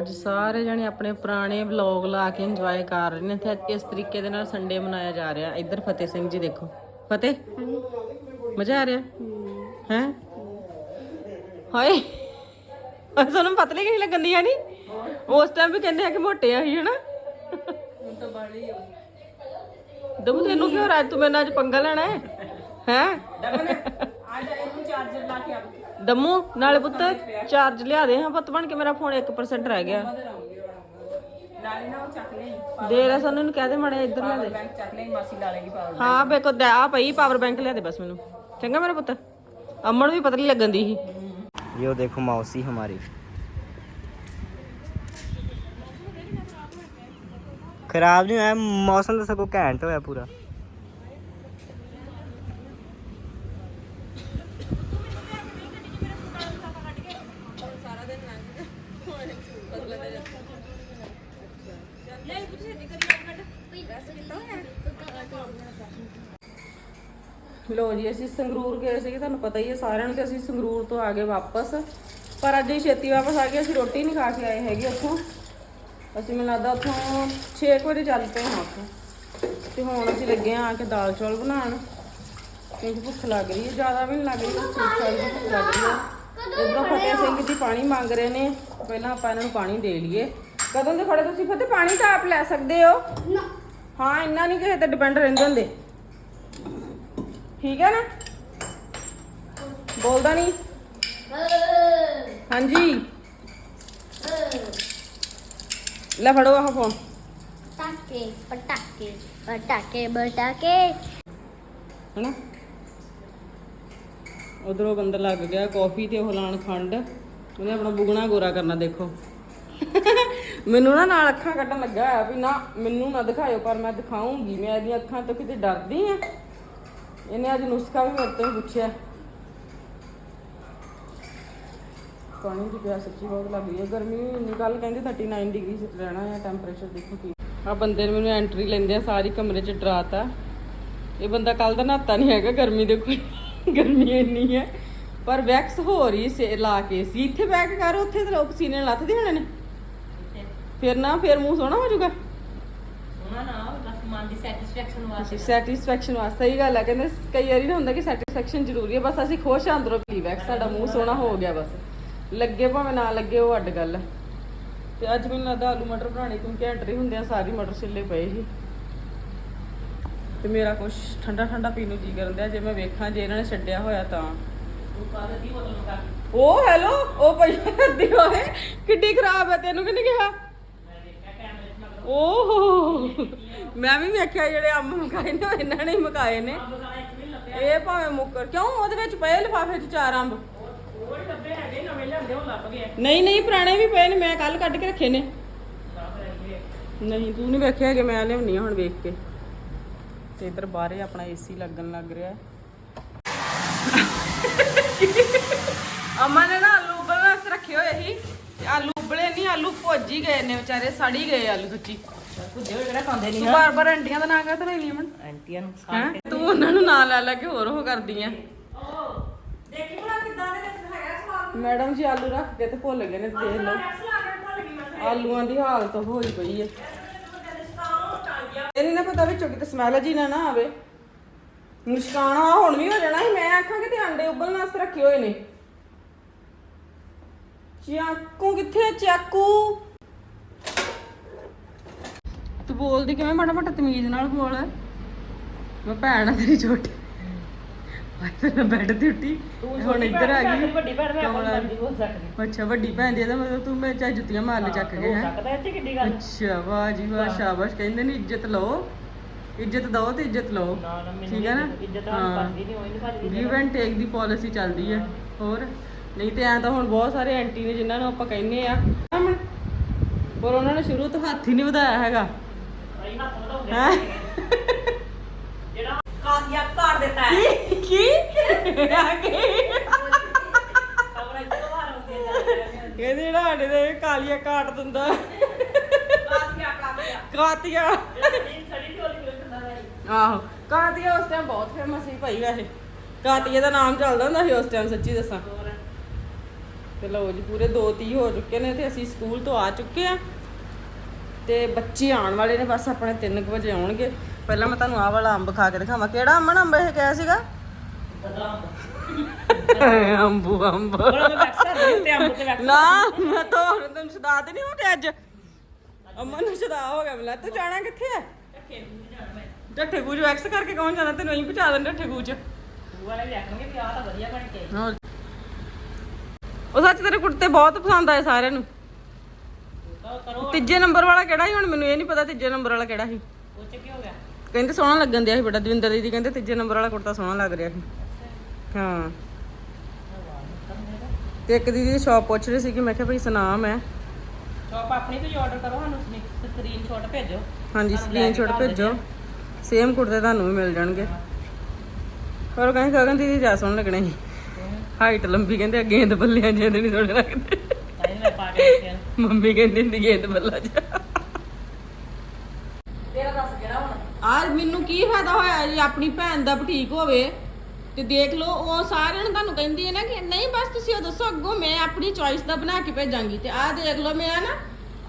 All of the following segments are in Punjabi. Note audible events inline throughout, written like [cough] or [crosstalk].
ਅੱਜ ਸਾਰੇ ਜਣੇ ਆਪਣੇ ਪੁਰਾਣੇ ਵਲੌਗ ਲਾ ਕੇ ਇੰਜੋਏ ਕਰ ਰਹੇ ਨੇ। ਤੇ ਇਸ ਤਰੀਕੇ ਦੇ ਨਾਲ ਸੰਡੇ ਮਨਾਇਆ ਜਾ ਰਿਹਾ। ਇੱਧਰ ਫਤਿਹ ਸਿੰਘ ਜੀ ਦੇਖੋ। ਫਤਿਹ? ਮਜ਼ਾ ਆ ਰਿਹਾ? ਹੈ? ਹਾਏ। ਅੱਜ ਸਾਨੂੰ ਪਤਲੇ ਕਿਹੀ ਲੱਗਣ ਦੀਆਂ ਨਹੀਂ ਉਸ ਟਾਈਮ ਵੀ ਕਹਿੰਦੇ ਆ ਕਿ ਮੋਟੇ ਆ ਹੀ ਹਨਾ? ਦਮੂ, ਤੈਨੂੰ ਕਿਉਂ ਰਾਜ ਤੂੰ ਮੇਰੇ ਨਾਲ ਅੱਜ ਪੰਗਾ ਲੈਣਾ ਹੈ? ਹੈ? ਦਮੂ ਨਾਲੇ ਪੁੱਤ ਚਾਰਜ ਲਿਆ ਦੇ ਹਾਂ ਪੁੱਤ ਬਣ ਕੇ ਮੇਰਾ ਫੋਨ 1% ਰਹਿ ਗਿਆ ਨਾਲੇ ਨਾ ਉਹ ਚੱਕ ਲਈ ਦੇ ਰੇ ਸਾਨੂੰ ਨੂੰ ਕਹਿ ਦੇ ਮੜੇ ਇੱਧਰ ਲਿਆ ਦੇ ਬੈਂਕ ਚੱਕ ਲਈ ਮਾਸੀ ਲਾ ਲੇਗੀ ਪਾਵਰ ਹਾਂ ਬੇਕੋ ਦੇ ਆ ਪਈ ਪਾਵਰ ਬੈਂਕ ਲਿਆ ਦੇ ਬਸ ਮੈਨੂੰ ਚੰਗਾ ਮੇਰਾ ਪੁੱਤ ਅਮਨ ਵੀ ਪਤਲੀ ਲੱਗਣ ਦੀ ਸੀ ये देखो मौसी हमारी खराब नहीं होया मौसम तो सगों घैंट होया पूरा ਲੋ ਜੀ ਅਸੀਂ ਸੰਗਰੂਰ ਗਏ ਸੀਗੇ ਤੁਹਾਨੂੰ ਪਤਾ ਹੀ ਹੈ ਸਾਰਿਆਂ ਨੂੰ ਕਿ ਅਸੀਂ ਸੰਗਰੂਰ ਤੋਂ ਆ ਗਏ ਵਾਪਸ। ਪਰ ਅੱਜ ਹੀ ਛੇਤੀ ਵਾਪਸ ਆ ਗਏ ਅਸੀਂ ਰੋਟੀ ਨਹੀਂ ਖਾ ਕੇ ਆਏ ਹੈਗੇ ਉੱਥੋਂ। ਅਸੀਂ ਮੈਨੂੰ ਲੱਗਦਾ ਉੱਥੋਂ 6 ਵਜੇ ਚੱਲ ਪਏ ਹਾਂ ਉੱਥੋਂ। ਤੇ ਹੁਣ ਅਸੀਂ ਲੱਗੇ ਆ ਕੇ ਦਾਲ ਚੌਲ ਬਣਾਉਣ। ਕਿਉਂਕਿ ਭੁੱਖ ਲੱਗ ਰਹੀ ਹੈ ਜ਼ਿਆਦਾ ਵੀ ਨਹੀਂ ਲੱਗ ਰਹੀ ਬਸ ਠੀਕ ਠਾਕ ਭੁੱਖ ਲੱਗ ਰਹੀ ਹੈ। ਇਧਰੋਂ ਫਤਿਹ ਸਿੰਘ ਜੀ ਪਾਣੀ ਮੰਗ ਰਹੇ ਨੇ ਪਹਿਲਾਂ ਆਪਾਂ ਇਹਨਾਂ ਨੂੰ ਪਾਣੀ ਦੇ ਲਈਏ। ਕਦੋਂ ਦੇ ਖੜੇ ਤੁਸੀਂ? ਫਤਿਹ ਪਾਣੀ ਤਾਂ ਆਪ ਲੈ ਸਕਦੇ ਹੋ। ਹਾਂ ਇੰਨਾ ਨਹੀਂ ਕਿਸੇ ਤੇ ਡਿਪੈਂਡ ਰਹਿੰਦੇ ਹੁੰਦੇ। ਠੀਕ ਹੈ ਨਾ? ਬੋਲਦਾ ਨਹੀਂ? ਹਾਂਜੀ। ਲੈ ਫੜੋ ਆਹ ਫੋਨ ਪਟਾਕੇ ਪਟਾਕੇ ਪਟਾਕੇ ਪਟਾਕੇ ਹੈਨਾ? ਉਧਰੋਂ ਬੰਦਾ ਲੱਗ ਗਿਆ ਕਾਫੀ ਤੇ ਉਹ ਲਾਣ ਖੰਡ। ਉਹਨੇ ਆਪਣਾ ਬੁਗਣਾ ਗੋਰਾ ਕਰਨਾ ਦੇਖੋ। ਮੈਨੂੰ ਨਾ ਨਾਲ ਅੱਖਾਂ ਕੱਢਣ ਲੱਗਾ ਹੋਇਆ ਵੀ ਨਾ ਮੈਨੂੰ ਨਾ ਦਿਖਾਇਓ ਪਰ ਮੈਂ ਦਿਖਾਉਂਗੀ। ਮੈਂ ਇਹਦੀਆਂ ਅੱਖਾਂ ਤੋਂ ਕਿਤੇ ਡਰਦੀ ਆ। ਇਹਨੇ ਅੱਜ ਨੁਸਖਾ ਵੀ ਮੇਰੇ ਤੋਂ ਹੀ ਪੁੱਛਿਆ। ਪਾਣੀ ਦੀ ਪਿਆਸ ਸੱਚੀ ਬਹੁਤ ਲੱਗ ਰਹੀ ਹੈ। ਗਰਮੀ ਇੰਨੀ ਕੱਲ ਕਹਿੰਦੇ 39 ਡਿਗਰੀ ਰਹਿਣਾ ਹੈ ਟੈਂਪਰੇਚਰ ਦੇਖੋ ਕੀ। ਆ ਬੰਦੇ ਨੇ ਮੈਨੂੰ ਐਂਟਰੀ ਲੈਂਦੇ ਆ ਸਾਰੀ ਕਮਰੇ 'ਚ ਡਰਾਤਾ। ਇਹ ਬੰਦਾ ਕੱਲ ਦਾ ਨਹਾਤਾ ਨਹੀਂ ਹੈਗਾ ਗਰਮੀ ਦੇਖੋ ਗਰਮੀ ਇੰਨੀ ਹੈ। ਪਰ ਵੈਕਸ ਹੋ ਰਹੀ ਸੇ ਲਾ ਕੇ। ਸੀ ਇੱਥੇ ਬੈਕ ਕਰ ਉੱਥੇ ਤੇ ਲੋਕ ਪਸੀਨੇ ਲੱਥਦੇ ਹੋਣੇ ਨੇ। ਫਿਰ ਨਾ ਫਿਰ ਮੂੰਹ ਸੋਹਣਾ ਹੋ ਜਾਊਗਾ। ਮਨ ਦੀ ਸੈਟੀਸਫੈਕਸ਼ਨ ਵਾਸਤੇ ਸੈਟੀਸਫੈਕਸ਼ਨ ਵਾਸਤੇ ਸਹੀ ਗੱਲ ਹੈ ਕਹਿੰਦੇ ਕਈ ਵਾਰੀ ਨਾ ਹੁੰਦਾ ਕਿ ਸੈਟੀਸਫੈਕਸ਼ਨ ਜ਼ਰੂਰੀ ਹੈ ਬਸ ਅਸੀਂ ਖੁਸ਼ ਆਂ ਅੰਦਰੋਂ ਪੀ ਵੈਕਸ ਸਾਡਾ ਮੂੰਹ ਸੋਹਣਾ ਹੋ ਗਿਆ ਬਸ। ਲੱਗੇ ਭਾਵੇਂ ਨਾ ਲੱਗੇ ਉਹ ਅੱਡ ਗੱਲ ਹੈ ਤੇ ਅੱਜ ਮੈਨੂੰ ਲੱਗਦਾ ਆਲੂ ਮਟਰ ਬਣਾਉਣੇ ਕਿਉਂਕਿ ਐਂਟਰੀ ਹੁੰਦੇ ਆ ਸਾਰੀ ਮਟਰ ਛਿੱਲੇ ਪਏ ਸੀ। ਤੇ ਮੇਰਾ ਕੁਛ ਠੰਡਾ ਠੰਡਾ ਪੀਣ ਨੂੰ ਜੀ ਕਰਨ ਦਿਆ ਜੇ ਮੈਂ ਵੇਖਾਂ ਜੇ ਇਹਨਾਂ ਨੇ ਛੱਡਿਆ ਹੋਇਆ ਤਾਂ। ਉਹ ਹੈਲੋ ਉਹ ਪਈ ਅੱਧੀ ਹੋਏ ਕਿੱਡੀ ਖਰਾਬ ਹੈ ਤੈਨੂੰ ਕਿਹਨੇ ਕਿਹਾ? ਓਹ। ਮੈਂ ਵੀ ਵੇਖਿਆ ਜਿਹੜੇ ਅੰਬ ਮਕਾਏ ਨੇ ਉਹ ਇਹਨਾਂ ਨੇ ਹੀ ਮਕਾਏ ਨੇ। ਇਹ ਭਾਵੇਂ ਮੁੱਕਰ ਕਿਉਂ? ਉਹਦੇ ਵਿੱਚ ਪਏ ਲਿਫਾਫੇ 'ਚ ਚਾਰ ਅੰਬ। ਨਹੀਂ ਨਹੀਂ ਪੁਰਾਣੇ ਵੀ ਪਏ ਨੇ ਮੈਂ ਕੱਲ ਕੱਢ ਕੇ ਰੱਖੇ ਨੇ। ਨਹੀਂ ਤੂੰ ਨਹੀਂ ਵੇਖਿਆ ਕਿ ਮੈਂ ਲਿਆਉਣੀ ਹੁਣ ਵੇਖ ਕੇ। ਤੇ ਇਧਰ ਬਾਹਰੇ ਆਪਣਾ ਏਸੀ ਲੱਗਣ ਲੱਗ ਰਿਹਾ ਅਮਾ ਨੇ ਨਾ ਆਲੂ ਉਬਲਣ ਵਾਸਤੇ ਰੱਖੇ ਹੋਏ ਸੀ। ਤੇ ਆਲੂ ਉਬਲੇ ਨਹੀਂ ਆਲੂ ਭੁੱਜ ਹੀ ਗਏ ਨੇ ਵਿਚਾਰੇ ਸੜ ਹੀ ਗਏ ਆਲੂ ਸੱਚੀ। ਕੁਝ ਜਿਹੜਾ ਖਾਂਦੇ ਤੂੰ ਬਾਰ ਬਾਰ ਆਂਟੀਆਂ ਦਾ ਨਾਂ ਕਾਹਤੋਂ ਲੈ ਲਈ ਅਮਨ ਆਂਟੀਆਂ ਨੂੰ ਹੈਂ? ਤੂੰ ਉਹਨਾਂ ਨੂੰ ਨਾਂ ਲੈ ਲੈ ਕੇ ਹੋਰ ਉਹ ਕਰਦੀ ਆ। ਦੇਖੀ ਬਣਾ ਕਿਦਾਂ ਦੇ ਵਿੱਚ ਹੈਗਾ ਸਵਾਦ। ਮੈਡਮ ਜੀ ਆਲੂ ਰੱਖ ਕੇ ਤੇ ਭੁੱਲ ਗਏ ਨੇ ਦੇਖ ਲਓ। ਆਲੂਆਂ ਦੀ ਹਾਲਤ ਹੋਈ ਪਈ ਹੈ ਇਹ ਨਹੀਂ ਨਾ ਪਤਾ ਵਿੱਚੋਂ ਕਿਤੇ ਸਮੈਲ ਜੀ ਨਾ ਨਾ ਆਵੇ। ਮੁਸ਼ਕਾਨਾ ਹੁਣ ਵੀ ਹੋ ਜਾਣਾ ਸੀ ਮੈਂ ਆਖਾਂਗੇ ਤੇ ਅੰਡੇ ਉਬਲਣ ਵਾਸਤੇ ਰੱਖੇ ਹੋਏ ਨੇ। ਚਾਕੂ ਕਿੱਥੇ ਚਾਕੂ ਬੋਲਦੀ ਕਿਵੇਂ ਮਾੜਾ ਮਾੜਾ ਤਮੀਜ਼ ਨਾਲ ਬੋਲ। ਮੈਂ ਭੈਣ ਆ ਤੇਰੀ ਛੋਟੀ। ਫਿਰ ਬੈੱਡ ਤੇ ਉੱਠੀ। ਹੁਣ ਇੱਧਰ ਆ ਗਈ। ਵੱਡੀ ਭੈਣ ਮੈਂ ਆਪਣੀ ਮਰਜ਼ੀ ਬੋਲ ਸਕਦੀ। ਅੱਛਾ ਵੱਡੀ ਭੈਣ ਦੀ ਇਹਦਾ ਮਤਲਬ ਤੂੰ ਮੇਰੇ ਚਾਹੇ ਜੁੱਤੀਆਂ ਮਾਰ ਲੈ ਚੱਕ ਕੇ ਹੈ ਸਕਦਾ ਇੱਥੇ ਕਿੱਡੀ ਗੱਲ। ਅੱਛਾ ਵਾਹ ਜੀ ਵਾਹ ਸ਼ਾਬਾਸ਼। ਕਹਿੰਦੇ ਨੇ ਇੱਜ਼ਤ ਲਓ। ਇੱਜ਼ਤ ਦਓ ਤੇ ਇੱਜ਼ਤ ਲਓ। ਨਾ ਨਾ ਮੈਨੂੰ ਠੀਕ ਹੈ ਨਾ? ਇੱਜ਼ਤ ਆ ਪਸੰਦ ਨਹੀਂ ਹੋਈ ਨਹੀਂ ਭੱਜਦੀ ਗਿਵ ਐਂਡ ਟੇਕ ਦੀ ਪਾਲਿਸੀ ਚੱਲਦੀ ਹੈ। ਹੋਰ? ਨਹੀਂ ਤੇ ਐਂ ਤਾਂ ਹੁਣ ਬਹੁਤ ਸਾਰੇ ਐਂਟੀ ਨੇ ਜਿਨ੍ਹਾਂ ਨੂੰ ਆਪਾਂ ਕਹਿੰਨੇ ਆ। ਪਰ ਉਹਨਾਂ ਨੇ ਸ਼ੁਰੂ ਤੋਂ ਹੱਥ ਹੀ ਨਹੀਂ ਵਧਾਇਆ ਹੈਗਾ। ਭਾਈ ਹੱਥ ਵਧਾਉਂਦੇ ਹੈ? ਜਿਹੜਾ ਕਾਦੀਆ ਕਾੜ ਦਿੱਤਾ ਹੈ। ਕੀ? ਕੀ? ਆ ਕੀ। ਖਬਰ ਇੱਥੇ ਬਾਹਰ ਹੁੰਦੀ ਹੈ ਕਹਿੰਦੇ ਜਿਹੜਾ ਸਾਡੇ ਦੇ ਕਾਲੀਆਂ ਕਾਟ ਦਿੰਦਾ। ਕਾਦੀਆ ਕਾਦੀਆ ਕਾਤੀਆ। ਜਿਹੜਾ ਸੜੀ ਸੜੀ ਢੋਲੀ ਰੱਖਦਾ ਹੈ। ਆਹੋ। ਕਾਤੀਆ ਉਸ ਟਾਈਮ ਬਹੁਤ ਫੇਮਸ ਸੀ ਭਾਈ ਵੈਸੇ। ਕਾਤੀਆ ਦਾ ਨਾਮ ਚੱਲਦਾ ਹੁੰਦਾ ਸੀ ਉਸ ਟਾਈਮ ਸੱਚੀ ਦੱਸਾਂ। ਤੇ ਲਓ ਜੀ ਪੂਰੇ 2:30 ਹੋ ਚੁੱਕੇ ਨੇ ਤੇ ਅਸੀਂ ਸਕੂਲ ਤੋਂ ਆ ਚੁੱਕੇ ਆ ਤੇ ਬੱਚੇ ਆਉਣ ਵਾਲੇ ਨੇ ਬਸ ਆਪਣੇ 3 ਵਜੇ ਆਉਣਗੇ। ਪਹਿਲਾਂ ਮੈਂ ਤੁਹਾਨੂੰ ਆਹ ਵਾਲਾ ਅੰਬ ਖਾ ਕੇ ਦਿਖਾਵਾਂ। ਕਿਹੜਾ ਅਮਨ ਅੰਬ ਇਹ ਕਿਹਾ ਸੀਗਾ? ਅੰਬੂ ਅੰਬ। ਅੰਬ ਨਾ ਮੈਂ ਤਾਂ ਤੈਨੂੰ ਛਡਾ ਤੇ ਨਹੀਂ ਹੋ ਗਿਆ ਅੱਜ। ਅਮਨ ਨੂੰ ਛਡਾ ਹੋ ਗਿਆ ਮਿਲਾ ਤੂੰ ਜਾਣਾ ਕਿੱਥੇ ਹੈ ਢੱਠੇ ਗੂਜ ਵੈਕਸ ਕਰਕੇ ਕੌਣ ਜਾਣਾ? ਤੈਨੂੰ ਅਸੀਂ ਪਹੁੰਚਾ ਦੇਣ ਢੱਠੇ ਗੂਜ ਵਾਲੇ ਦੇਖਣਗੇ ਵੀ ਆਹ ਤਾਂ ਵਧੀਆ ਬਣ ਕੇ ਆਈ। ਹੋਰ। ਉਹ ਸੱਚ ਤੇਰੇ ਕੁੜਤੇ ਬਹੁਤ ਪਸੰਦ ਆਏ ਸਾਰਿਆਂ ਨੂੰ। ਤੀਜੇ ਨੰਬਰ ਵਾਲਾ ਕਿਹੜਾ ਸੀ? ਹੁਣ ਮੈਨੂੰ ਇਹ ਨਹੀਂ ਪਤਾ ਤੀਜੇ ਨੰਬਰ ਵਾਲਾ ਕਿਹੜਾ ਸੀ। ਉਹ ਚ ਕੀ ਹੋ ਗਿਆ? ਕਹਿੰਦੇ ਸੋਹਣਾ ਲੱਗਣ ਦਿਆ ਸੀ ਬੇਟਾ ਦਵਿੰਦਰ ਦੀਦੀ ਕਹਿੰਦੇ ਤੀਜੇ ਨੰਬਰ ਵਾਲਾ ਕੁੜਤਾ ਸੋਹਣਾ ਲੱਗ ਰਿਹਾ ਸੀ। ਹਾਂ। ਤੇ ਇੱਕ ਦੀਦੀ ਦੀ ਸ਼ਾਪ ਪੁੱਛ ਰਹੀ ਸੀ ਕਿ ਮੈਂ ਕਿਹਾ ਭਈ ਸੁਨਾਮ ਹੈ ਸ਼ਾਪ ਆਪਣੀ ਤੋਂ ਆਰਡਰ ਕਰੋ ਸਾਨੂੰ ਸਕਰੀਨਸ਼ਾਟ ਭੇਜੋ। ਹਾਂਜੀ ਸਕਰੀਨਸ਼ਾਟ ਭੇਜੋ। ਸੇਮ ਕੁੜਤੇ ਤੁਹਾਨੂੰ ਵੀ ਮਿਲ ਜਾਣਗੇ। ਪਰ ਕਹਿੰਦੇ ਗਗਨ ਦੀਦੀ ਜਾ ਸੋਹਣ ਲੱਗਣੇ ਹਾਈਟ ਲੰਬੀ ਕਹਿੰਦੇ ਗੇਂਦ ਬੱਲਿਆਂ ਜਿਹਦੇ ਨਹੀਂ ਥੋੜੇ ਲੱਗਦੇ। ਮੈਂ ਪਾ ਕੇ ਰੱਖਿਆ। ਮੰਮੀ ਕਹਿੰਦੀ ਹੁੰਦੀ ਗੇਂਦ ਬੱਲਾ ਜਾ। ਤੇਰਾ ਦੱਸ ਕਿਹੜਾ ਹੁਣ? ਆ ਮੈਨੂੰ ਕੀ ਫਾਇਦਾ ਹੋਇਆ ਜੀ ਆਪਣੀ ਭੈਣ ਦਾ ਬੁਟੀਕ ਹੋਵੇ? ਤੇ ਦੇਖ ਲਓ ਉਹ ਸਾਰਿਆਂ ਨੂੰ ਤੁਹਾਨੂੰ ਕਹਿੰਦੀ ਹੈ ਨਾ ਕਿ ਨਹੀਂ ਬਸ ਤੁਸੀਂ ਉਹ ਦੱਸੋ ਅੱਗੋਂ ਮੈਂ ਆਪਣੀ ਚੋਇਸ ਦਾ ਬਣਾ ਕੇ ਭੇਜਾਂਗੀ। ਤੇ ਆਹ ਦੇਖ ਲਓ ਮੈਂ ਨਾ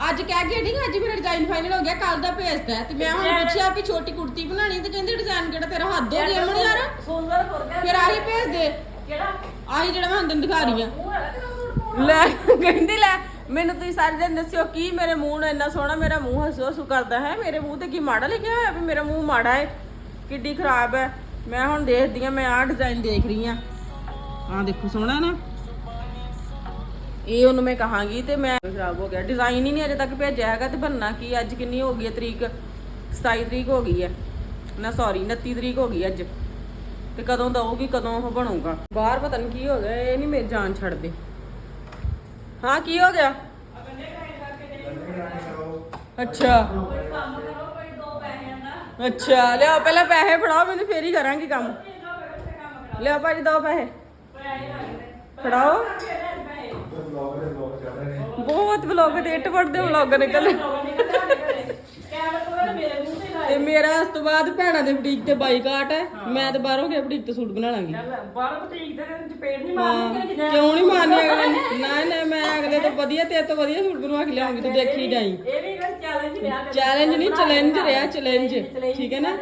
ਅੱਜ ਕਹਿ ਕੇ ਹਟੀ ਅੱਜ ਮੇਰਾ ਡਿਜ਼ਾਈਨ ਫਾਈਨਲ ਹੋ ਗਿਆ ਕੱਲ ਦਾ ਭੇਜਦਾ ਹੈ। ਤੇ ਮੈਂ ਹੁਣ ਪੁੱਛਿਆ ਵੀ ਛੋਟੀ ਕੁੜਤੀ ਬਣਾਣੀ ਤੇ ਕਹਿੰਦੇ ਡਿਜ਼ਾਈਨ ਕਿਹੜਾ ਤੇਰਾ ਹੱਦ ਹੋ ਗਈ ਅਮਨ ਯਾਰ। ਸੁੰਦਰ ਪੁਰ ਗਿਆ। ਫਿਰ ਆਹੀ ਭੇਜ ਦੇ। ਕਿਹੜਾ? ਆਹੀ ਜਿਹੜਾ ਮੈਂ ਹੁਣ ਤੈਨੂੰ ਦਿਖਾ ਰਹੀ ਆ ਉਹ ਹੈਗਾ ਤੇਰਾ। ਲੈ, ਕਹਿੰਦੀ ਲੈ, ਮੈਨੂੰ ਤੁਸੀਂ ਸਾਰੇ ਦਿਨ ਦੱਸਿਓ ਕੀ ਮੇਰੇ ਮੂੰਹ ਨੂੰ ਇੰਨਾ ਸੋਹਣਾ ਮੇਰਾ ਮੂੰਹ ਹੱਸੋ ਹੱਸੂ ਕਰਦਾ ਹੈ? ਮੇਰੇ ਮੂੰਹ ਤੇ ਕੀ ਮਾੜਾ ਲਿਖਿਆ ਹੋਇਆ ਵੀ ਮੇਰਾ ਮੂੰਹ ਮਾੜਾ ਹੈ? ਕਿੱਡੀ ਖਰਾਬ ਹੈ। ਮੈਂ ਹੁਣ ਦੇਖਦੀ ਆ ਮੈਂ ਆਹ ਡਿਜ਼ਾਈਨ ਦੇਖ ਰਹੀ ਆ ਆਹ ਦੇਖੋ, ਸੋਹਣਾ ਨਾ? ਇਹ ਉਹਨੂੰ ਮੈਂ ਕਹਾਂਗੀ ਤੇ ਮੈਂ ਖਰਾਬ ਹੋ ਗਿਆ। ਡਿਜ਼ਾਈਨ ਹੀ ਨਹੀਂ ਅਜੇ ਤੱਕ ਭੇਜਿਆ ਹੈਗਾ ਤੇ ਬੰਨਾ ਕੀ ਅੱਜ ਕਿੰਨੀ ਹੋ ਗਈ ਹੈ ਤਰੀਕ? 27 ਤਰੀਕ ਹੋ ਗਈ ਹੈ। ਨਾ ਸੌਰੀ 29 ਤਰੀਕ ਹੋ ਗਈ ਅੱਜ। ਤੇ ਕਦੋਂ ਦਊਗੀ, ਕਦੋਂ ਉਹ ਬਣੂਗਾ? ਬਾਹਰ ਪਤਾ ਨਹੀਂ ਕੀ ਹੋ ਗਿਆ, ਇਹ ਨਹੀਂ ਮੇਰੀ ਜਾਨ ਛੱਡਦੇ। ਹਾਂ ਕੀ ਹੋ ਗਿਆ ਅੱਛਾ ਅੱਛਾ ਲਿਆਓ ਪਹਿਲਾਂ ਪੈਸੇ ਫੜਾਓ ਮੈਨੂੰ ਫੇਰ ਹੀ ਕਰਾਂਗੀ ਕੰਮ ਲਿਆਓ ਭਾਜੀ ਦੋ ਪੈਸੇ ਫੜਾਓ ਬਹੁਤ ਵਲੌਗ ਤੇ ਇੱਟ ਵੜਦੇ ਵਲੌਗ ਨਿਕਲ ਤੇ ਮੇਰਾ ਉਸ ਤੋਂ ਬਾਅਦ ਭੈਣਾਂ ਦੇ ਬੁਟੀਕ ਤੇ ਬਾਈਕਾਟ ਹੈ। ਮੈਂ ਤੇ ਬਾਹਰੋਂ ਗਿਆ ਬੁਟੀਕ ਤੇ ਸੂਟ ਬਣਾ ਲਾਂਗੀ। ਬਾਹਰ ਬੁਟੀਕ ਦੇ ਵਿੱਚ ਪੇੜ ਨਹੀਂ ਹਾਂ। ਕਿਉਂ ਨਹੀਂ ਮਾਰਨੀ ਅਗਲੇ ਨੇ? ਨਾ ਨਾ ਮੈਂ ਅਗਲੇ ਤੋਂ ਵਧੀਆ ਤੇ ਤੋਂ ਵਧੀਆ ਸੂਟ ਬਣਵਾ ਕੇ ਲਿਆਉਂਗੀ ਤੂੰ ਦੇਖੀ ਜਾਈ। ਇਹ ਵੀ ਗੱਲ ਚੈਲੰਜ ਰਿਹਾ ਚੈਲੰਜ ਨਹੀਂ ਚੈਲੰਜ ਰਿਹਾ ਚੈਲੰਜ ਠੀਕ ਹੈ ਨਾ?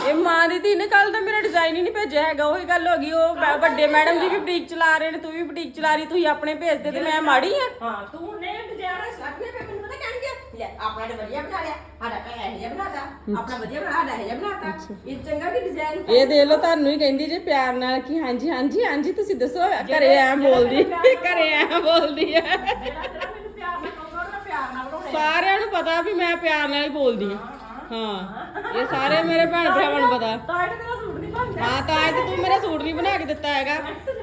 ਇਹ ਮਾਂ ਦੀ ਧੀ ਨੇ ਕੱਲ ਤਾਂ ਮੇਰਾ ਡਿਜ਼ਾਈਨ ਹੀ ਨਹੀਂ ਭੇਜਿਆ ਹੈਗਾ ਉਹੀ ਗੱਲ ਹੋ ਗਈ ਉਹ ਵੱਡੇ ਮੈਡਮ ਜੀ ਵੀ ਬੁਟੀਕ ਚਲਾ ਰਹੇ ਨੇ ਤੂੰ ਵੀ ਬੁਟੀਕ ਚਲਾ ਰਹੀ ਤੁਸੀਂ ਆਪਣੇ ਭੇਜਦੇ ਤੇ ਮੈਂ ਮਾੜੀ ਆ। ਹਾਂ ਤੂੰ ਨੇ ਆਪਣੇ ਪੇ ਮੈਨੂੰ ਪਤਾ ਕਹਿਣਗੇ ਲੈ ਆਪਣਾ ਤੇ ਵਧੀਆ ਬਣਾ ਲਿਆ ਸਾਡਾ ਪੈ ਇਹ ਜਿਹਾ ਬਣਾਤਾ। ਆਪਣਾ ਵਧੀਆ ਬਣਾ ਸਾਡਾ ਇਹ ਜਿਹਾ ਬਣਾਤਾ। ਇਹ ਚੰਗਾ ਕਿ ਡਿਜ਼ਾਈਨ ਇਹ ਦੇਖ ਲਓ ਤੁਹਾਨੂੰ ਹੀ ਕਹਿੰਦੀ ਜੇ ਪਿਆਰ ਨਾਲ ਕਿ ਹਾਂਜੀ ਹਾਂਜੀ ਹਾਂਜੀ ਤੁਸੀਂ ਦੱਸੋ ਘਰੇ ਐ ਬੋਲਦੀ ਘਰੇ ਐ ਬੋਲਦੀ ਐ ਜਿਹੜਾ ਜਿਹੜਾ ਮੈਨੂੰ ਪਿਆਰ ਨਾਲ ਕਹੂਗਾ ਉਹਨੂੰ ਮੈਂ ਪਿਆਰ ਨਾਲ ਬਣਾਉਣੇ ਸਾਰਿਆਂ ਨੂੰ ਪਤਾ ਵੀ ਮੈਂ ਪਿਆਰ ਨਾਲ ਹੀ ਬੋਲਦੀ ਹਾਂ ਹਾਂ। ਇਹ ਸਾਰੇ ਮੇਰੇ ਭੈਣ ਭਰਾਵਾਂ ਨੂੰ ਪਤਾ। ਤਾਂ ਇਹ ਤੇਰਾ ਸੂਟ ਨਹੀਂ ਬਣਦਾ। ਹਾਂ ਤਾਂ ਅੱਜ ਤੂੰ ਮੇਰਾ ਸੂਟ ਨਹੀਂ ਬਣਾ ਕੇ ਦਿੱਤਾ ਹੈਗਾ।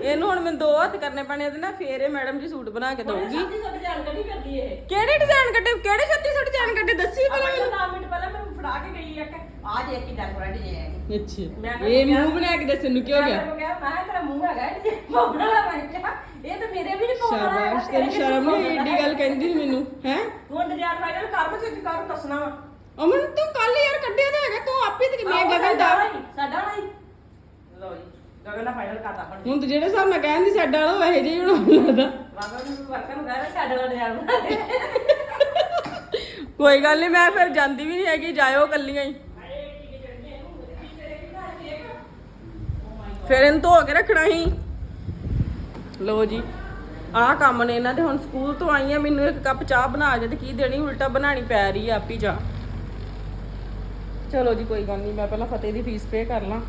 ਇਹਨੂੰ ਹੁਣ ਮੈਨੂੰ ਦੋ ਹੱਥ ਕਰਨੇ ਪੈਣੇ ਇਹਦੇ ਨਾਲ ਫੇਰ ਇਹ ਮੈਡਮ ਜੀ ਸੂਟ ਬਣਾ ਕੇ ਦਊਗੀ। ਜਾਣ ਕੱਢੀ ਇਹ। ਕਿਹੜੇ ਡਿਜ਼ਾਈਨ ਕੱਟੇ ਕਿਹੜੇ 36 ਸੂਟ ਡਿਜ਼ਾਈਨ ਕੱਟੇ ਦੱਸੀ ਪਹਿਲਾਂ ਪਹਿਲਾਂ 10 ਮਿੰਟ ਪਹਿਲਾਂ ਮੈਨੂੰ ਫੜਾ ਕੇ ਗਈ ਇੱਕ। ਆ ਜੇ ਕਿੱਦਾਂ ਥੋੜਾ ਡਿਜ਼ਾਈਨ ਮੈਨੂੰ ਅੱਛਾ। ਇਹ ਮੂੰਹ ਬਣਾ ਕੇ ਦੱਸਣ ਨੂੰ ਕੀ ਹੋ ਗਿਆ ਮੈਂ ਕਿਹਾ ਮੈਂ ਕਿਹਾ ਤੇਰਾ ਮੂੰਹ ਹੈਗਾ ਇਹ ਪਾਉਣ ਵਾਲਾ ਮੈਂ ਕਿਹਾ ਇਹ ਤਾਂ ਮੇਰੇ ਵੀ ਨਹੀਂ ਪਾਉਣ ਵਾਲਾ ਹੈਗਾ, ਸ਼ਾਬਾਸ਼ ਤੈਨੂੰ ਸ਼ਰਮ ਨਹੀਂ ਏਡੀ ਗੱਲ ਕਹਿੰਦੀ ਮੈਨੂੰ ਹੈ? ਤੂੰ ਡਿਜ਼ਾਈਨ ਫਾਈਨਲ ਕਰ ਮੈਂ ਤੇ ਕਰ ਦੱਸਣਾ ਵਾ। ਅਮਨ ਤੂੰ ਕੱਲ ਯਾਰ ਕੱਢਿਆ ਤਾਂ ਹੈਗਾ ਤੂੰ ਆਪੇ ਤੇ ਮੈਂ ਗਗਨ ਦਾ। ਸਾਡਾ ਵਾਲਾ ਹੀ। ਲਓ ਜੀ ਗਗਨ ਦਾ ਫਾਈਨਲ ਕਰਦਾ ਹੁਣ ਹੁਣ ਤੂੰ ਜਿਹੜੇ ਹਿਸਾਬ ਨਾਲ ਕਹਿੰਦੀ ਸਾਡਾ ਵਾਲਾ ਉਹ ਇਹੋ ਜਿਹਾ ਹੀ ਬਣਾਉਣ ਲੱਗਦਾ ਨੂੰ ਵਰਕਰ ਨੂੰ ਕਹਿੰਦਾ ਸਾਡੇ ਵਾਲਾ ਡਿਜ਼ਾਈਨ ਬਣਾ ਦੇ। ਕੋਈ ਗੱਲ ਨਹੀਂ ਮੈਂ ਫਿਰ ਜਾਂਦੀ ਵੀ ਨਹੀਂ ਹੈਗੀ, ਜਾਇਓ ਕੱਲੀਆਂ ਹੀ। ਫਿਰ ਇਹਨੂੰ ਧੋ ਕੇ ਰੱਖਣਾ ਹੀ ਲੋ ਜੀ, ਆਹ ਕੰਮ ਨੇ ਇਹਨਾਂ ਦੇ, ਹੁਣ ਸਕੂਲ ਤੋਂ ਆਈ ਆ ਮੈਨੂੰ ਇੱਕ ਕੱਪ ਚਾਹ ਬਣਾ ਕੇ ਤੇ ਕੀ ਦੇਣੀ, ਉਲਟਾ ਬਣਾਣੀ ਪੈ ਰਹੀ ਆ ਆਪੀ ਚਾਹ। ਚਲੋ ਜੀ, ਕੋਈ ਗੱਲ ਨਹੀਂ ਮੈਂ ਪਹਿਲਾਂ ਫਤਿਹ ਦੀ ਫੀਸ ਪੇ ਕਰ ਲਾਂ।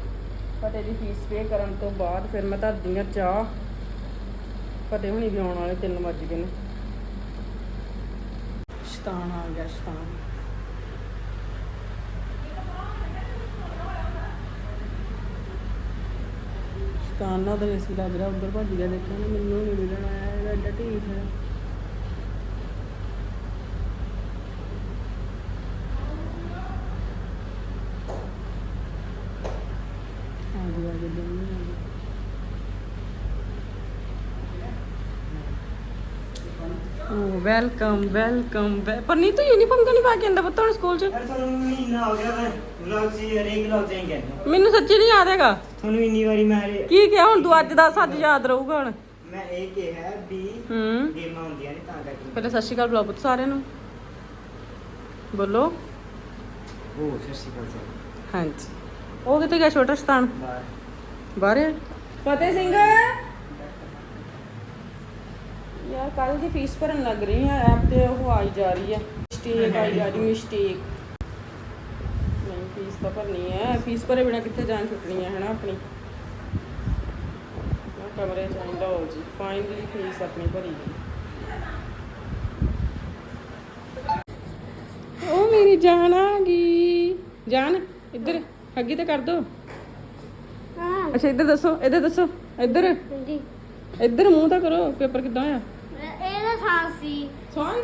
ਫਤਿਹ ਦੀ ਫੀਸ ਪੇ ਕਰਨ ਤੋਂ ਬਾਅਦ ਫਿਰ ਮੈਂ ਧਰਦੀ ਆ ਚਾਹ। ਫਤਿਹ ਹੁਣੀ ਵੀ ਆਉਣ ਵਾਲੇ 3 ਵੱਜ ਨੇ। ਸ਼ਤਾਨ ਆ ਗਿਆ, ਸ਼ਤਾਨ। ਸ਼ਤਾਨ ਨਾਲ ਤਾਂ ਵੈਸੀ ਲੱਗ ਰਿਹਾ, ਉਧਰ ਭੱਜ ਗਿਆ ਦੇਖਿਆ ਮੈਨੂੰ ਨਹੀਂ ਮਿਲਣ ਆਇਆ, ਇਹਦਾ ਐਡਾ ਢੀਠ ਹੈ ਆ ਗਿਆ ਜਦੋਂ ਨਹੀਂ ਆ ਗਿਆ ਓ ਵੈਲਕਮ ਵੈਲਕਮ ਪਰ ਨਹੀਂ ਤੂੰ ਯੂਨੀਫਾਰਮ ਕਿਉਂ ਨਹੀਂ ਪਾ ਕੇ ਆਂਦਾ ਪੁੱਤ ਹੁਣ ਸਕੂਲ ਚ? ਤੁਹਾਨੂੰ ਮਹੀਨਾ ਹੋ ਗਿਆ ਮੈਂ ਵਲੌਗ ਸੀ ਹਰੇਕ ਵਲੌਗ ਹੀ ਕਹਿੰਦਾ। ਮੈਨੂੰ ਸੱਚੀ ਨਹੀਂ ਯਾਦ ਹੈਗਾ। ਤੁਹਾਨੂੰ ਇੰਨੀ ਵਾਰੀ ਮੈਂ ਹਰੇ ਕੀ ਕਿਹਾ ਹੁਣ ਤੂੰ ਅੱਜ ਦਾ ਸੱਚ ਯਾਦ ਰਹੂਗਾ ਹੁਣ। ਮੈਂ ਇਹ ਕਿਹਾ ਵੀ ਹੂੰ। ਗੇਮਾਂ ਹੁੰਦੀਆਂ ਨੇ ਤਾਂ ਕਰਕੇ। ਪਹਿਲਾਂ ਸਤਿ ਸ਼੍ਰੀ ਅਕਾਲ ਬੁਲਾਓ ਪੁੱਤ ਸਾਰਿਆਂ ਨੂੰ। ਬੋਲੋ। ਉਹ ਸਤਿ ਸ਼੍ਰੀ ਅਕਾਲ ਸਰ ਹਾਂਜੀ। ਉਹ ਕਿੱਥੇ ਗਿਆ ਛੋਟਾ ਸਤਾਨ ਬਾਹਰ। ਬਾਹਰ ਹੈ। ਫਤਿਹ ਸਿੰਘ। ਯਾਰ ਕੱਲ ਦੀ ਫੀਸ ਭਰਨ ਲੱਗ ਰਹੀ ਹੈ ਐਪ ਤੇ ਉਹ ਆਈ ਜਾ ਰਹੀ ਹੈ ਮਿਸਟੇਕ ਆਈ ਜਾ ਰਹੀ ਮਿਸਟੇਕ ਨਹੀਂ ਫੀਸ ਤਾਂ ਭਰਨੀ ਹੈ ਫੀਸ ਭਰੇ ਬਿਨਾ ਕਿੱਥੇ ਜਾਣ ਛੁੱਟਣੀ ਹੈ ਹਨਾ ਆਪਣੀ? ਆਹ ਕਮਰੇ ਚ ਲਓ ਜੀ ਫਾਈਨਲੀ ਫੀਸ ਆਪਣੀ ਭਰੀ ਗਈ। ਉਹ ਮੇਰੀ ਜਾਨ ਆ ਗਈ। ਜਾਨ ਇੱਧਰ ਅੱਗੇ ਤੇ ਕਰ ਦੋ। ਹਾਂ। ਅੱਛਾ ਇੱਧਰ ਦੱਸੋ ਇੱਧਰ ਦੱਸੋ ਇੱਧਰ। ਜੀ ਇੱਧਰ ਮੂੰਹ ਤਾਂ ਕਰੋ ਪੇਪਰ ਕਿੱਦਾਂ ਆ ਥਾਂ ਸੀ।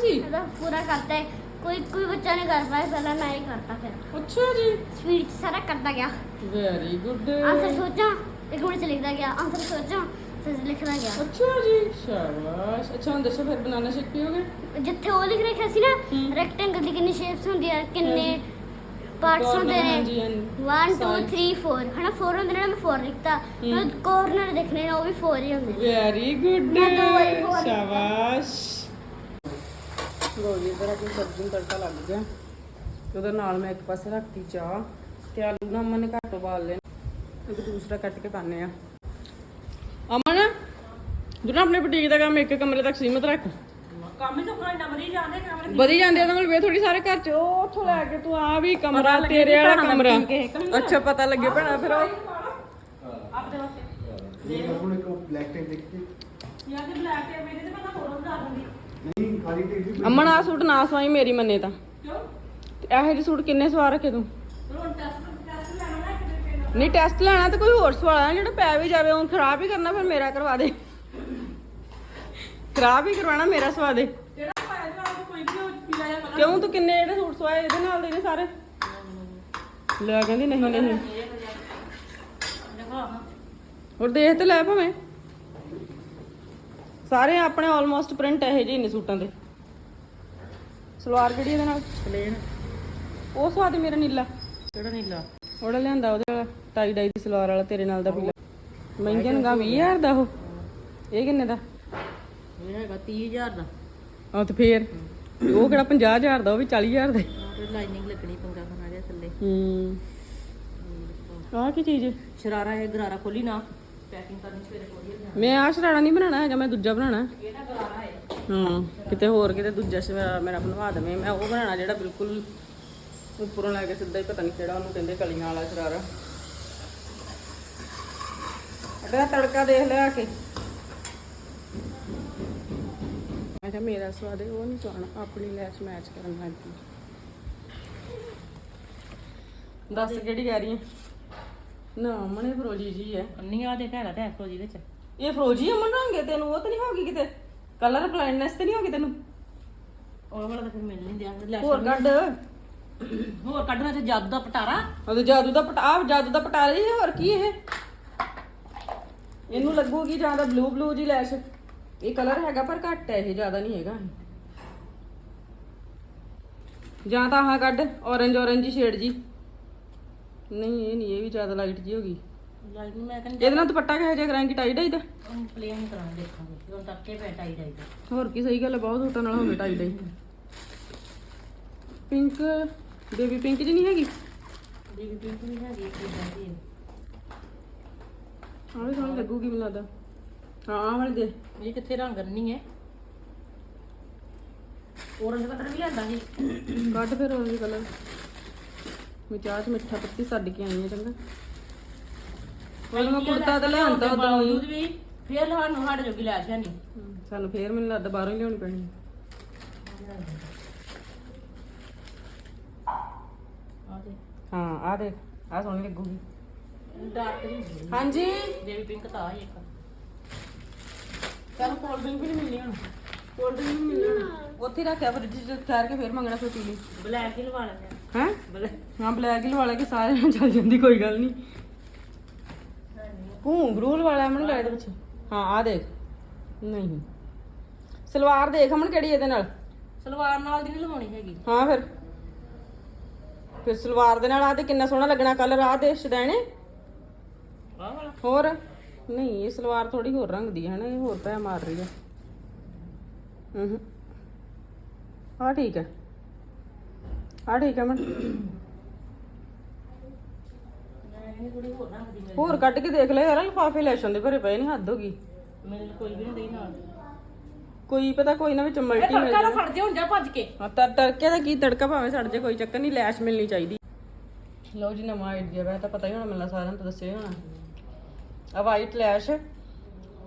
ਜੀ? ਇਹਦਾ ਪੂਰਾ ਕਰਤਾ ਹੈ ਕੋਈ ਕੋਈ ਬੱਚਾ ਨਹੀਂ ਕਰ ਪਾਇਆ ਪਹਿਲਾਂ ਮੈਂ ਹੀ ਕਰਤਾ ਫਿਰ। ਅੱਛਾ ਜੀ। ਸਪੀਡ ਸਾਰਾ ਕਰਦਾ ਗਿਆ। ਵੈਰੀ ਗੁੱਡ ਆਨਸਰ ਸੋਚਾਂ? ਇੱਕ ਮਿੰਟ ਚ ਲਿਖਦਾ ਗਿਆ। ਆਨਸਰ ਸੋਚਾਂ? ਫਿਰ ਲਿਖਦਾ ਗਿਆ। ਅੱਛਾ ਜੀ ਸ਼ਾਬਾਸ਼। ਅੱਛਾ ਹੁਣ ਦੱਸੋ ਫਿਰ ਬਨਾਨਾ ਸ਼ੇਕ ਪੀਓਗੇ ਜਿੱਥੇ ਉਹ ਲਿਖ ਰੱਖਿਆ ਸੀ ਨਾ ਹਮ। ਰੈਕਟੈਂਗਲ ਦੀ ਕਿੰਨੀ ਸ਼ੇਪਸ ਹੁੰਦੀਆਂ ਕਿੰਨੇ ਪਾਰਟਸ ਹੁੰਦੇ ਨੇ। ਹਾਂਜੀ। 1 2 Sides. 3 4 ਹਨਾ 4 ਹੁੰਦੇ ਨੇ ਮੈਂ 4 ਲਿਖਤਾ। ਮੈਂ ਕੋਰਨਰ ਦੇਖਣੇ ਨੇ ਉਹ ਵੀ 4 ਹੀ ਹੁੰਦੇ ਨੇ। ਵੈਰੀ ਗੁੱਡ ਮੈਂ ਦੋ ਵਾਰੀ four ਸ਼ਾਬਾਸ਼। ਲੋ ਜੀ ਇਧਰ ਆਪਣੀ ਸਬਜ਼ੀ ਨੂੰ ਤੜਕਾ ਲੱਗ ਗਿਆ। ਤੇ ਉਹਦੇ ਨਾਲ ਮੈਂ ਇੱਕ ਪਾਸੇ ਰੱਖਤੀ ਚਾਹ ਤੇ ਆਲੂ ਨਾ ਅਮਨ ਨੇ ਘੱਟ ਉਬਾਲ ਲਏ। ਇੱਕ ਦੂਸਰਾ ਕੱਟ ਕੇ ਪਾਣੇ ਆ। ਅਮਨ ਜਿਹੜਾ ਆਪਣੇ ਬੁਟੀਕ ਦਾ ਕੰਮ ਇੱਕ ਕਮਰੇ ਤੱਕ ਸੀਮਤ ਰੱਖ। ਕੰਮ ਹੀ ਸੁੱਕਣਾ ਇੰਨਾ ਵਧੀ ਜਾਂਦੇ ਕਮਰੇ ਵਧੀ ਜਾਂਦੇ ਆ ਤਾਂ ਮਤਲਬ ਵੇ ਥੋੜੀ ਸਾਰੇ ਘਰ ਚ ਉਹ ਉੱਥੋਂ ਲੈ ਕੇ ਤੂੰ ਆ ਵੀ ਕਮਰਾ ਤੇਰੇ ਵਾਲਾ ਕਮਰਾ। ਅੱਛਾ ਪਤਾ ਲੱਗੇ ਭੈਣਾ ਫਿਰ ਉਹ? ਆਪਦੇ ਵਾਸਤੇ ਹੁਣ ਇੱਕ ਬਲੈਕ ਟੇਪ ਦੇਖੀ ਯਾਰ ਤੇ ਬਲੈਕ ਟੇਪ ਮੇਰੇ ਤੇ ਮੈਂ ਹੋਰ ਬਣਾ ਦਿੰਦੀ ਨਹੀਂ ਖਾਲੀ ਟੇਪ ਵੀ ਅਮਨ ਆ ਸੂਟ ਨਾ ਸਵਾਈ ਮੇਰੀ ਮੰਨੇ ਤਾਂ। ਕਿਉਂ? ਇਹੋ ਜਿਹੇ ਸੂਟ ਕਿੰਨੇ ਸਵਾ ਰੱਖੇ ਤੂੰ? ਹੁਣ ਟੈਸਟ ਟੈਸਟ ਲੈਣਾ ਨਾ ਇੱਕ ਦਿਨ ਫਿਰ ਨਹੀਂ ਟੈਸਟ ਲੈਣਾ ਤੇ ਕੋਈ ਹੋਰ ਸਵਾਲ ਆ ਜਿਹੜਾ ਪੈ ਵੀ ਜਾਵੇ ਉਹ ਖਰਾਬ ਹੀ ਕਰਨਾ ਫਿਰ ਮੇਰਾ ਕਰਵਾ ਦੇ। ਖਰਾਬ ਹੀ ਕਰਵਾਣਾ ਮੇਰਾ ਸਵਾ ਦੇ ਜਿਹੜਾ ਪਾਇਆ ਦੇ ਨਾਲ ਕੋਈ ਵੀ ਉਹ ਪੀਲਾ ਜਿਹਾ ਕਲਰ ਕਿਉਂ ਤੂੰ ਕਿੰਨੇ ਜਿਹੜੇ ਸੂਟ ਸਵਾਏ ਇਹਦੇ ਨਾਲ ਦੇ ਨੇ ਸਾਰੇ? ਲੈ ਕਹਿੰਦੀ ਨਹੀਂ ਨਹੀਂ। ਹੋਰ ਦੇਖ ਤੇ ਲੈ ਭਾਵੇਂ। ਸਾਰੇ ਆਪਣੇ ਆਲਮੋਸਟ ਪ੍ਰਿੰਟ ਇਹੋ ਜਿਹੇ ਨੇ ਸੂਟਾਂ ਦੇ। ਸਲਵਾਰ ਕਿਹੜੀ ਇਹਦੇ ਨਾਲ? ਪਲੇਨ ਉਹ ਸਵਾ ਦੇ ਮੇਰਾ ਨੀਲਾ। ਕਿਹੜਾ ਨੀਲਾ? ਉਹਦਾ ਲਿਆਂਦਾ ਉਹਦੇ ਵਾਲਾ ਟਾਈ ਡਾਈ ਦੀ ਸਲਵਾਰ ਵਾਲਾ ਤੇਰੇ ਨਾਲ ਦਾ ਪੀਲਾ। ਮਹਿੰਗੇ ਨਗਾ 20000 ਦਾ ਉਹ। ਇਹ ਕਿੰਨੇ ਦਾ? ਇਹ ਹੈਗਾ 30000 ਦਾ। ਆ ਤੇ ਫੇਰ? ਉਹ ਕਿਹੜਾ 50000 ਦਾ ਉਹ ਵੀ 40000 ਦਾ ਤੇ ਲਾਈਨਿੰਗ ਲੱਗਣੀ ਪੰਗਾ ਖਾਣਾ ਜਿਹਾ ਥੱਲੇ। ਹੂੰ। ਆਹ ਕੀ ਚੀਜ਼? ਹੈ? ਸ਼ਰਾਰਾ ਇਹ ਗਰਾਰਾ ਖੋਲੀ ਨਾ ਪੈਕਿੰਗ ਕਰਨੀ ਸਵੇਰੇ ਖੋਲੀ ਮੈਂ ਆਹ ਸ਼ਰਾਰਾ ਨਹੀਂ ਬਣਾਉਣਾ ਹੈਗਾ ਮੈਂ ਦੂਜਾ ਬਣਾਉਣਾ। ਹੈ। ਇਹਦਾ ਗਰਾਰਾ ਹੈ? ਹਾਂ ਕਿਤੇ ਹੋਰ ਕਿਤੇ ਦੂਜਾ ਸ਼ਰਾਰਾ ਮੇਰਾ ਬਣਵਾ ਦਵੇਂ। ਮੈਂ ਉਹ ਬਣਾਉਣਾ ਜਿਹੜਾ ਬਿਲਕੁਲ ਉੱਪਰੋਂ ਲੈ ਕੇ ਸਿੱਧਾ ਹੀ ਪਤਾ ਨਹੀਂ ਕਿਹੜਾ ਉਹਨੂੰ ਕਹਿੰਦੇ ਕਲੀਆਂ ਵਾਲਾ ਸ਼ਰਾਰਾ। ਅਗਲਾ ਤੜਕਾ ਦੇਖ ਲਿਆ ਕੇ। ਮੈਂ ਕਿਹਾ ਮੇਰਾ ਸਵਾਦ ਹੈ ਉਹ ਨਹੀਂ ਸਵਾਣਾ ਆਪਣੀ ਲੈਸ ਮੈਚ ਕਰਨ ਲੱਗ ਗਈ। ਦੱਸ ਕਿਹੜੀ ਕਹਿ ਰਹੀ ਹੈ ਨਾ ਮਨੇ ਫਰੋਜੀ ਜੀ ਹੈ। ਅੰਨੀ ਆ ਦੇ ਹੈਗਾ ਤੇ ਐਕਟੋ ਵਿੱਚ। ਇਹ ਫਰੋਜੀ ਅਮਨ ਰੰਗ ਹੈ ਤੈਨੂੰ ਉਹ ਤਾਂ ਨਹੀਂ ਹੋਗੀ ਕਿਤੇ? ਕਲਰ ਬਲਾਈਂਡਨੈਸ ਤੇ ਨਹੀਂ ਹੋਗੀ ਤੈਨੂੰ? ਉਹ ਵਾਲਾ ਤਾਂ ਫਿਰ ਮਿਲ ਨਹੀਂ ਦਿਆ ਹੋਰ ਕੱਢ। ਹੋਰ ਕੱਢਣਾ ਤੇ ਜਾਦੂ ਦਾ ਪਟਾਰਾ। ਉਹਦੇ ਜਾਦੂ ਦਾ ਪਟਾ ਜਾਦੂ ਦਾ ਪਟਾਰਾ ਜੀ ਹੋਰ ਕੀ ਇਹ? ਇਹਨੂੰ ਲੱਗੂਗੀ ਜਾਂ ਤਾਂ ਬਲੂ ਬਲੂ ਜੀ ਲੈਸ਼। ਇਹ ਕਲਰ ਹੈਗਾ ਪਰ ਘੱਟ ਹੈ ਇਹ ਜ਼ਿਆਦਾ ਨਹੀਂ ਹੈਗਾ। ਜਾਂ ਤਾਂ ਆਹ ਕੱਢ orange orange ਜੀ ਸ਼ੇਡ ਜੀ। ਨਹੀਂ ਇਹ ਨਹੀਂ ਇਹ ਵੀ ਜ਼ਿਆਦਾ ਲਾਈਟ ਜੀ ਹੋ ਗਈ। ਲਾਈਨ ਮੈਂ ਕਹਿੰਦੀ ਇਹਦੇ ਨਾਲ ਦੁਪੱਟਾ ਕਿਹੋ ਜਿਹਾ ਕਰਾਂਗੇ ਟਾਈ ਡਾਈ ਦਾ? ਪਲੇਨ ਕਰਾਂਗੇ ਦੇਖਾਂਗੇ ਹੁਣ ਤੱਕ ਕੇ ਬੈਠਾ ਹੀ ਜਾਈਦਾ ਹੋਰ ਕੀ ਸਹੀ ਗੱਲ ਹੈ ਬਹੁਤ ਸੂਟਾਂ ਨਾਲ ਹੋਵੇ tie dye. Pink baby pink ਜੀ ਨਹੀਂ ਹੈਗੀ? ਦੀਦੀ ਪਿੰਕ ਵੀ ਹੈਗੀ ਇੱਕ ਇਦਾਂ ਦੀ ਹੈ। ਆਹ ਵੀ ਸੋਹਣੀ ਲੱਗੂਗੀ ਮੈਨੂੰ ਲੱਗਦਾ। ਹਾਂ ਆਹ ਵਾਲੀ ਦੇ। ਇਹ ਕਿੱਥੇ ਰੰਗ ਨਹੀਂ ਹੈ orange ਕਲਰ ਵੀ ਲਿਆਂਦਾ ਸੀ। ਕੱਢ ਫਿਰ orange ਕਲਰ। ਮੈਂ ਚਾਹ ਚ ਮਿੱਠਾ ਪੱਤੀ ਛੱਡ ਕੇ ਆਈ ਹਾਂ ਚੰਗਾ। ਉਹਨੂੰ ਮੈਂ ਕੁੜਤਾ ਤਾਂ ਲਿਆਂਦਾ ਉਦੋਂ ਬਾਵਜੂਦ ਵੀ ਫੇਰ ਸਾਨੂੰ ਸਾਡੇ ਜੋਗੀ ਲੈ ਨਹੀਂ ਸਾਨੂੰ ਫੇਰ ਮੈਨੂੰ ਲੱਗਦਾ ਬਾਹਰੋਂ ਹੀ ਲਿਆਉਣੀ ਪੈਣੀ। ਆ ਦੇ ਹਾਂ ਆਹ ਦੇਖ। ਆਹ ਸੋਹਣੀ ਲੱਗੂਗੀ। ਡਾਰਕ ਨਹੀਂ ਹੁੰਦੀ ਹਾਂਜੀ। ਬੇਬੀ ਪਿੰਕ ਤਾਂ ਆ ਹੀ ਇੱਕ। ਸਾਨੂੰ ਕੋਲਡ ਡਰਿੰਕ ਵੀ ਨਹੀਂ ਮਿਲਣੀ ਹੁਣ। ਕੋਲਡ ਡਰਿੰਕ ਵੀ ਮਿਲਣੀ ਹੁਣ। ਉੱਥੇ ਹੀ ਰੱਖਿਆ ਫ੍ਰਿਜ 'ਚ ਠਹਿਰ ਕੇ ਫੇਰ ਮੰਗਣਾ ਫਿਰ ਪੀ ਲਈ। ਬਲੈਕ ਹੀ ਲਵਾ ਲੈਂਦੇ ਹੈ? ਬਲੈਕ ਹਾਂ ਬਲੈਕ ਹੀ ਲਵਾ ਲੈ ਕੇ ਸਾਰੇ ਨਾਲ ਚੱਲ ਜਾਂਦੀ ਕੋਈ ਗੱਲ ਨਹੀਂ ਵਿੱਚ। ਹਾਂ ਆ ਦੇਖ। ਨਹੀਂ। ਸਲਵਾਰ ਦੇਖ ਅਮਨ ਕਿਹੜੀ ਇਹਦੇ ਨਾਲ? ਸਲਵਾਰ ਨਾਲ ਦੀ ਨਹੀਂ ਲਵਾਉਣੀ ਹੈਗੀ। ਹਾਂ ਫਿਰ। ਫਿਰ ਸਲਵਾਰ ਦੇ ਨਾਲ ਆ ਤੇ ਕਿੰਨਾ ਸੋਹਣਾ ਲੱਗਣਾ ਕਲਰ ਆ ਦੇ ਸ਼ਦੈਣੇ। ਆਹ ਵਾਲਾ। ਹੋਰ? ਨਹੀਂ ਇਹ ਸਲਵਾਰ ਥੋੜੀ ਹੋਰ ਰੰਗ ਦੀ ਹੈ ਨਾ ਇਹ ਹੋਰ ਪੈ ਮਾਰ ਰਹੀ ਹੈ ਹੂੰ ਆ ਠੀਕ ਹੈ ਆ ਠੀਕ ਹੈ ਮੈਂ। ਹੋਰ ਕੱਢ ਕੇ ਦੇਖ ਲੈ ਯਾਰ ਲਿਫਾਫੇ ਲੈਸ਼ਨ ਦੇ ਭਰੇ ਪਏ ਨਹੀਂ ਹੱਦ ਹੋ ਗਈ। ਕੋਈ ਵੀ ਨਹੀਂ ਦੇਈ ਨਾਲ। ਕੋਈ ਪਤਾ ਕੋਈ ਨਾ ਵਿੱਚ ਮਲਟੀ ਮਿਲ ਤੜਕਾ ਨਾ ਜਾਵੇ ਫੜ ਜਾ ਹੁਣ ਜਾ ਭੱਜ ਕੇ। ਹਾਂ ਤੜਕੇ ਦਾ ਕੀ ਤੜਕਾ ਭਾਵੇਂ ਸੜ ਜੇ ਕੋਈ ਚੱਕਰ ਨਹੀਂ ਲੈਸ਼ ਮਿਲਣੀ ਚਾਹੀਦੀ। ਲਓ ਜੀ ਨਵਾਂ ਆਈਡੀਆ ਵੈ ਤਾਂ ਪਤਾ ਹੀ ਹੋਣਾ ਮੈਨੂੰ ਸਾਰਿਆਂ ਨੂੰ ਤਾਂ ਦੱਸਿਆ ਹੀ ਹੋਣਾ। ਆ ਵਾਈਟ ਲੈਸ਼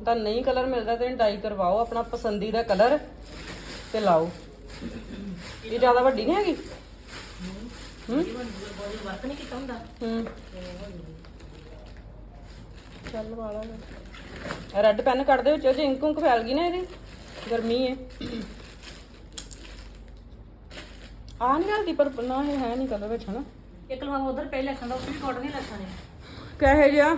ਤਾਂ ਨਹੀਂ ਕਲਰ ਮਿਲਦਾ ਤੇ ਡਾਈ ਕਰਵਾਓ ਆਪਣਾ ਪਸੰਦੀਦਾ ਕਲਰ ਤੇ ਲਾਓ। ਇਹ ਜ਼ਿਆਦਾ ਵੱਡੀ ਨਹੀਂ ਹੈਗੀ? ਹੂੰ? ਵਰਕ ਨਹੀਂ ਕੀਤਾ ਹੁੰਦਾ ਹੂੰ। ਚੱਲ ਵਾਲਾ ਰੈੱਡ ਪੈਨ ਕੱਢ ਦੇ ਵਿੱਚੋਂ ਜੇ ਇੰਕ ਉਂਕ ਫੈਲ ਗਈ ਨਾ ਇਹਦੀ। ਗਰਮੀ ਹੈ ਆ ਨਹੀਂ ਹਲਦੀ ਪਰ ਨਾ ਇਹ ਹੈ ਨਹੀਂ ਕਲਰ ਵਿੱਚ ਹਨਾ। ਇੱਕ ਲਵਾ ਉਧਰ ਪਹਿਲੇ ਲੱਖਾਂ ਦਾ ਉਹ ਵੀ ਕਾਟਨ ਨਹੀਂ ਲੱਖਾਂ ਨੇ। ਕਹੇ ਜਿਆ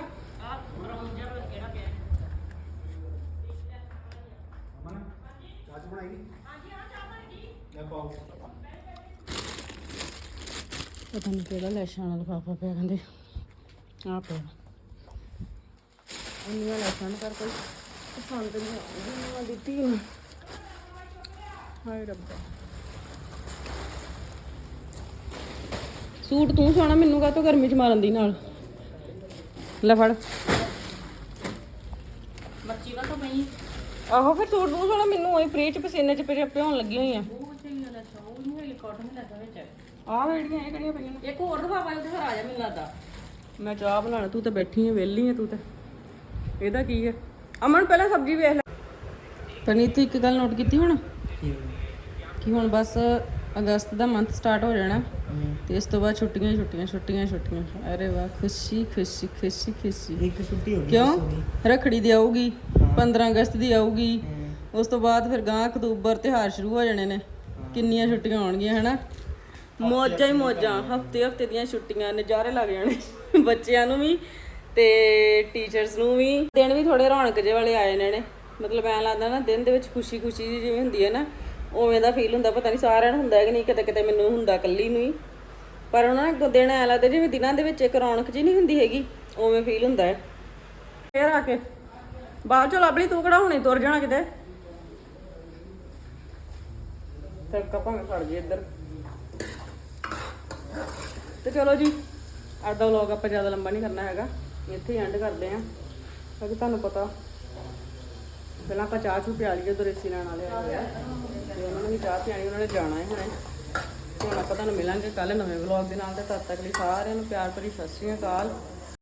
ਚਾਹ ਚ ਬਣਾਈ ਲੈ ਪਾਓ ਪਤਾ ਨਹੀਂ ਕਿਹੜਾ ਲੈਸ਼ਾਂ ਵਾਲਾ ਲਿਫਾਫਾ ਪਿਆ ਕਹਿੰਦੇ। ਆ ਪਿਆ। ਇੰਨੀਆਂ ਲੈਸ਼ਾਂ ਕਰ ਕੋਈ ਪਸੰਦ ਨਹੀਂ ਆਉਂਦੀ ਮੈਂ ਦਿੱਤੀ ਨੂੰ। ਹਾਏ ਰੱਬਾ। ਸੂਟ ਤੂੰ ਸੋਣਾ ਮੈਨੂੰ ਕਾਹਤੋਂ ਗਰਮੀ ਚ ਮਾਰਨ ਦੀ ਨਾਲ? ਲੈ ਫੜ। ਮੱਛੀ ਵਾ ਤਾਂ ਪਈ? ਆਹੋ ਫਿਰ ਸੂਟ ਤੂੰ ਸੋਣਾ ਮੈਨੂੰ ਉਹੀ ਫ੍ਰੀ ਚ ਪਸੀਨੇ ਚ ਪਿਆ ਪਿਆਉਣ ਲੱਗੀ ਹੋਈ ਆ। ਉਹ ਚਾਹੀਏ ਲੱਖਾਂ ਉਹ ਨਹੀਂ ਹੈਗੀ ਕਾਟਨ ਨਹੀਂ ਲੱਗਾ ਵਿੱਚ। ਆਹ ਵੇੜੀਆਂ ਇਹ ਕਿਹੜੀਆਂ ਪਈਆਂ ਨੇ? ਇੱਕ ਹੋਰ ਦਵਾ ਪਾਇਓ ਤੇ ਫਿਰ ਆ ਜਾ ਮੈਨੂੰ ਲੱਗਦਾ। ਮੈਂ ਚਾਹ ਬਣਾਣਾ ਤੂੰ ਤਾਂ ਬੈਠੀ ਹੈ ਵਿਹਲੀ ਹੈ ਤੂੰ ਤਾਂ। ਇਹਦਾ ਕੀ ਹੈ ਅਮਨ ਪਹਿਲਾਂ ਸਬਜ਼ੀ ਵੇਖ ਲੈ। ਪਨੀਤ ਇੱਕ ਗੱਲ ਨੋਟ ਕੀਤੀ ਹੁਣ? ਕਿ ਹੁਣ ਬਸ ਅਗਸਤ ਦਾ ਮੰਥ ਸਟਾਰਟ ਹੋ ਜਾਣਾ। ਤੇ ਇਸ ਤੋਂ ਬਾਅਦ ਛੁੱਟੀਆਂ ਹੀ ਛੁੱਟੀਆਂ ਛੁੱਟੀਆਂ ਛੁੱਟੀਆਂ। ਅਰੇ ਵਾਹ ਖੁਸ਼ੀ ਖੁਸ਼ੀ ਖੁਸ਼ੀ ਖੁਸ਼ੀ। ਇੱਕ ਛੁੱਟੀ ਹੋ ਗਈ ਕਿਉਂ? ਰਖੜੀ ਦੀ ਆਊਗੀ। 15 ਅਗਸਤ ਦੀ ਆਊਗੀ। ਉਸ ਤੋਂ ਬਾਅਦ ਫਿਰ ਗਾਂ ਅਕਤੂਬਰ ਤਿਉਹਾਰ ਸ਼ੁਰੂ ਹੋ ਜਾਣੇ ਨੇ। ਕਿੰਨੀਆਂ ਛੁੱਟੀਆਂ ਹੋਣਗੀਆਂ ਹਨਾ? ਮੌਜਾਂ ਹੀ ਮੌਜਾਂ ਹਫ਼ਤੇ ਹਫ਼ਤੇ ਦੀਆਂ ਛੁੱਟੀਆਂ ਨਜ਼ਾਰੇ ਲੱਗ ਜਾਣੇ [laughs] ਬੱਚਿਆਂ ਨੂੰ ਵੀ ਤੇ ਟੀਚਰਸ ਨੂੰ ਵੀ। ਦਿਨ ਵੀ ਥੋੜੇ ਰੌਣਕ ਜਿਹੇ ਵਾਲੇ ਆਏ ਨੇ ਨੇ। ਮਤਲਬ ਐਂ ਲੱਗਦਾ ਨਾ ਦਿਨ ਦੇ ਵਿੱਚ ਖੁਸ਼ੀ ਖੁਸ਼ੀ ਜਿਹੀ ਜਿਵੇਂ ਹੁੰਦੀ ਹੈ ਨਾ ਉਵੇਂ ਦਾ ਫੀਲ ਹੁੰਦਾ ਪਤਾ ਨਹੀਂ ਸਾਰਿਆਂ ਨੂੰ ਹੁੰਦਾ ਕਿ ਨਹੀਂ ਕਿਤੇ ਕਿਤੇ ਮੈਨੂੰ ਹੁੰਦਾ ਇਕੱਲੀ ਨੂੰ ਹੀ ਪਰ ਉਹਨਾਂ ਨੇ ਦਿਨ ਐ ਲੱਗਦਾ ਜਿਵੇਂ ਦਿਨਾਂ ਦੇ ਵਿੱਚ ਇੱਕ ਰੌਣਕ ਜਿਹੀ ਨਹੀਂ ਹੁੰਦੀ ਹੈਗੀ ਉਵੇਂ ਫੀਲ ਹੁੰਦਾ ਹੈ। ਫੇਰ ਆ ਕੇ ਬਾਅਦ ਚੋਂ ਲੱਭ ਲਈ ਤੂੰ ਕਿਹੜਾ ਹੁਣੇ ਤੁਰ ਜਾਣਾ ਕਿਤੇ? ਤੇ ਕਪਾਂਗੇ ਫੜ ਜੀ ਇੱਧਰ। ਤੇ ਚਲੋ ਜੀ ਅੱਜ ਦਾ ਵਲੌਗ ਆਪਾਂ ਜ਼ਿਆਦਾ ਲੰਬਾ ਨਹੀਂ ਕਰਨਾ ਹੈਗਾ। ਇੱਥੇ ਹੀ ਐਂਡ ਕਰਦੇ ਆਂ ਕਿਉਂਕਿ ਤੁਹਾਨੂੰ ਪਤਾ ਪਹਿਲਾਂ ਆਪਾਂ ਚਾਹ ਚੂ ਪਿਆ ਲਈਏ ਏਸੀ ਲੈਣ ਵਾਲੇ ਆਏ ਆ। ਤੇ ਉਹਨਾਂ ਨੇ ਵੀ ਚਾਹ ਪਿਆਣੀ ਉਹਨਾਂ ਨੇ ਜਾਣਾ ਹੈ ਹੁਣੇ। ਹੁਣ ਆਪਾਂ ਤੁਹਾਨੂੰ ਮਿਲਾਂਗੇ ਕੱਲ ਨਵੇਂ ਵਲੌਗ ਦੇ ਨਾਲ। ਤੇ ਤਦ ਤੱਕ ਲਈ ਸਾਰਿਆਂ ਨੂੰ ਪਿਆਰ ਭਰੀ ਸਤਿ ਸ਼੍ਰੀ ਅਕਾਲ।